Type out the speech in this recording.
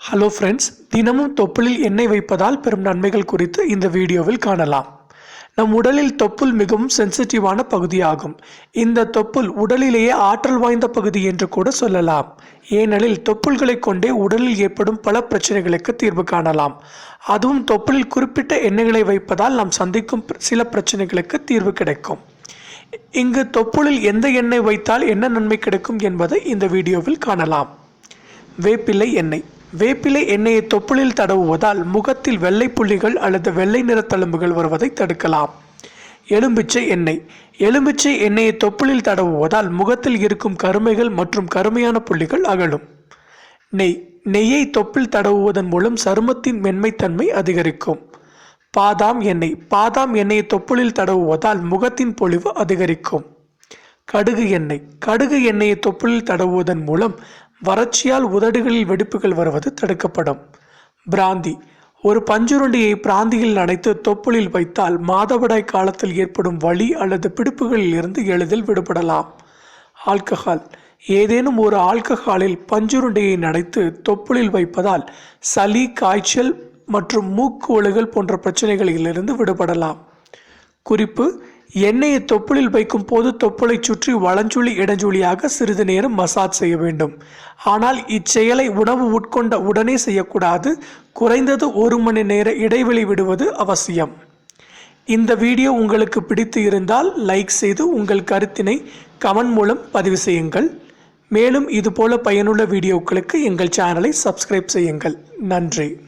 Hello friends தினமும் தொப்புளில் எண்ணெய் வைப்பதால் பெறும் நன்மைகள் குறித்து இந்த வீடியோவில் காணலாம். நம் உடலில் தொப்புள் மிகவும் சென்சிட்டிவான பகுதியாகும். இந்த தொப்புள் உடலிலேயே ஆற்றல் வாய்ந்த பகுதி என்று கூட சொல்லலாம். ஏனெனில் தொப்புள்களை கொண்டே உடலில் ஏற்படும் பல பிரச்சனைகளுக்கு தீர்வு காணலாம். அதுவும் தொப்புளில் குறிப்பிட்ட எண்ணெய்களை வைப்பதால் நாம் சந்திக்கும் சில பிரச்சனைகளுக்கு தீர்வு கிடைக்கும். இங்கு தொப்புளில் எந்த எண்ணெய் வைத்தால் என்ன நன்மை கிடைக்கும் என்பதை இந்த வீடியோவில் காணலாம். வேப்பிலை எண்ணெய். வேப்பிலை எண்ணெயை தொப்புளில் தடவுவதால் முகத்தில் வெள்ளை புள்ளிகள் அல்லது வெள்ளை நிற தழும்புகள் வருவதை தடுக்கலாம். எலும்பிச்சை எண்ணெய். எலும்பிச்சை எண்ணெயை தொப்புளில் தடவுவதால் முகத்தில் இருக்கும் கருமைகள் மற்றும் கருமையான புள்ளிகள் அகலும். நெய். நெய்யை தொப்பில் தடவுவதன் மூலம் சருமத்தின் மென்மைத்தன்மை அதிகரிக்கும். பாதாம் எண்ணெய். பாதாம் எண்ணெயை தொப்புளில் தடவுவதால் முகத்தின் பொலிவு அதிகரிக்கும். கடுகு எண்ணெய். கடுகு எண்ணெயை தொப்புளில் தடவுவதன் மூலம் வறட்சியால் உதடுகளில் வெடிப்புகள் வருவது தடுக்கப்படும். பிராந்தி. ஒரு பஞ்சுருண்டியை பிராந்தியில் நனைத்து தொப்புளில் வைத்தால் மாதவிடாய் காலத்தில் ஏற்படும் வலி அல்லது பிடிப்புகளில் இருந்து எளிதில் விடுபடலாம். ஆல்கஹால். ஏதேனும் ஒரு ஆல்கஹாலில் பஞ்சுருண்டையை நனைத்து தொப்புளில் வைப்பதால் சளி காய்ச்சல் மற்றும் மூக்கு ஒழுகல் போன்ற பிரச்சனைகளிலிருந்து விடுபடலாம். குறிப்பு. எண்ணெயை தொப்புளில் வைக்கும் போது தொப்புளை சுற்றி வளஞ்சுழி இடஞ்சுழியாக சிறிது நேரம் மசாஜ் செய்ய வேண்டும். ஆனால் இச்செயலை உணவு உட்கொண்ட உடனே செய்யக்கூடாது. குறைந்தது ஒரு மணி நேர இடைவெளி விடுவது அவசியம். இந்த வீடியோ உங்களுக்கு பிடித்து இருந்தால் லைக் செய்து உங்கள் கருத்தினை கமெண்ட் மூலம் பதிவு செய்யுங்கள். மேலும் இதுபோல பயனுள்ள வீடியோக்களுக்கு எங்கள் சேனலை சப்ஸ்கிரைப் செய்யுங்கள். நன்றி.